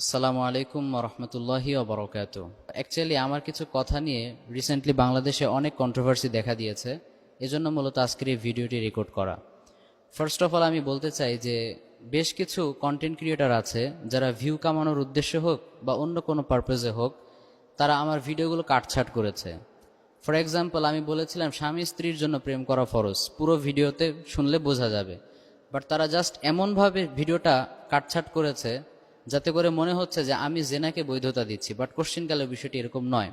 আসসালামু আলাইকুম রহমতুল্লাহি ওবরকাত। অ্যাকচুয়ালি আমার কিছু কথা নিয়ে রিসেন্টলি বাংলাদেশে অনেক কন্ট্রোভার্সি দেখা দিয়েছে, এজন্য মূলত আজকের এই ভিডিওটি রেকর্ড করা। ফার্স্ট অফ অল আমি বলতে চাই যে বেশ কিছু কন্টেন্ট ক্রিয়েটার আছে, যারা ভিউ কামানোর উদ্দেশ্যে হোক বা অন্য কোনো পারপাজে হোক, তারা আমার ভিডিওগুলো কাটছাট করেছে। ফর এক্সাম্পল আমি বলেছিলাম, স্বামী স্ত্রীর জন্য প্রেম করা ফরজ, পুরো ভিডিওতে শুনলে বোঝা যাবে। বাট তারা জাস্ট এমনভাবে ভিডিওটা কাটছাট করেছে যাতে করে মনে হচ্ছে যে আমি জেনাকে বৈধতা দিচ্ছি বাট কোশ্চিনকালে বিষয়টি এরকম নয়।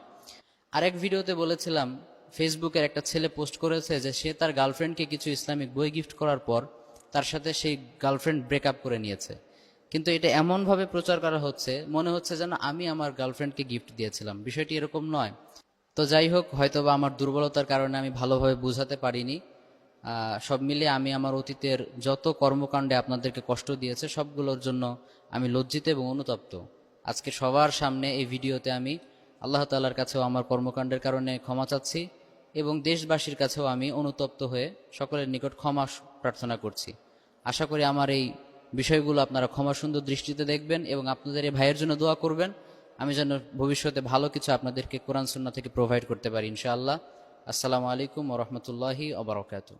আরেক ভিডিওতে বলেছিলাম ফেসবুকের একটা ছেলে পোস্ট করেছে যে সে তার গার্লফ্রেন্ডকে কিছু ইসলামিক বই গিফট করার পর তার সাথে সেই গার্লফ্রেন্ড ব্রেকআপ করে নিয়েছে। কিন্তু এটা এমনভাবে প্রচার করা হচ্ছে, মনে হচ্ছে যেন আমি আমার গার্লফ্রেন্ডকে গিফট দিয়েছিলাম। বিষয়টি এরকম নয়। তো যাই হোক, হয়তোবা আমার দুর্বলতার কারণে আমি ভালোভাবে বোঝাতে পারিনি। সব মিলিয়ে আমি আমার অতীতের যত কর্মকাণ্ডে আপনাদেরকে কষ্ট দিয়েছে, সবগুলোর জন্য আমি লজ্জিত এবং অনুতপ্ত। আজকে সবার সামনে এই ভিডিওতে আমি আল্লাহ তাল্লার কাছেও আমার কর্মকাণ্ডের কারণে ক্ষমা চাচ্ছি এবং দেশবাসীর কাছেও আমি অনুতপ্ত হয়ে সকলের নিকট ক্ষমা প্রার্থনা করছি। আশা করি আমার এই বিষয়গুলো আপনারা ক্ষমা সুন্দর দৃষ্টিতে দেখবেন এবং আপনাদের এই ভাইয়ের জন্য দোয়া করবেন। আমি যেন ভবিষ্যতে ভালো কিছু আপনাদেরকে কোরআন সুন্না থেকে প্রোভাইড করতে পারি ইনশাআল্লাহ। আসসালামু আলাইকুম ওরহমতুল্লাহি ওবরাকাতু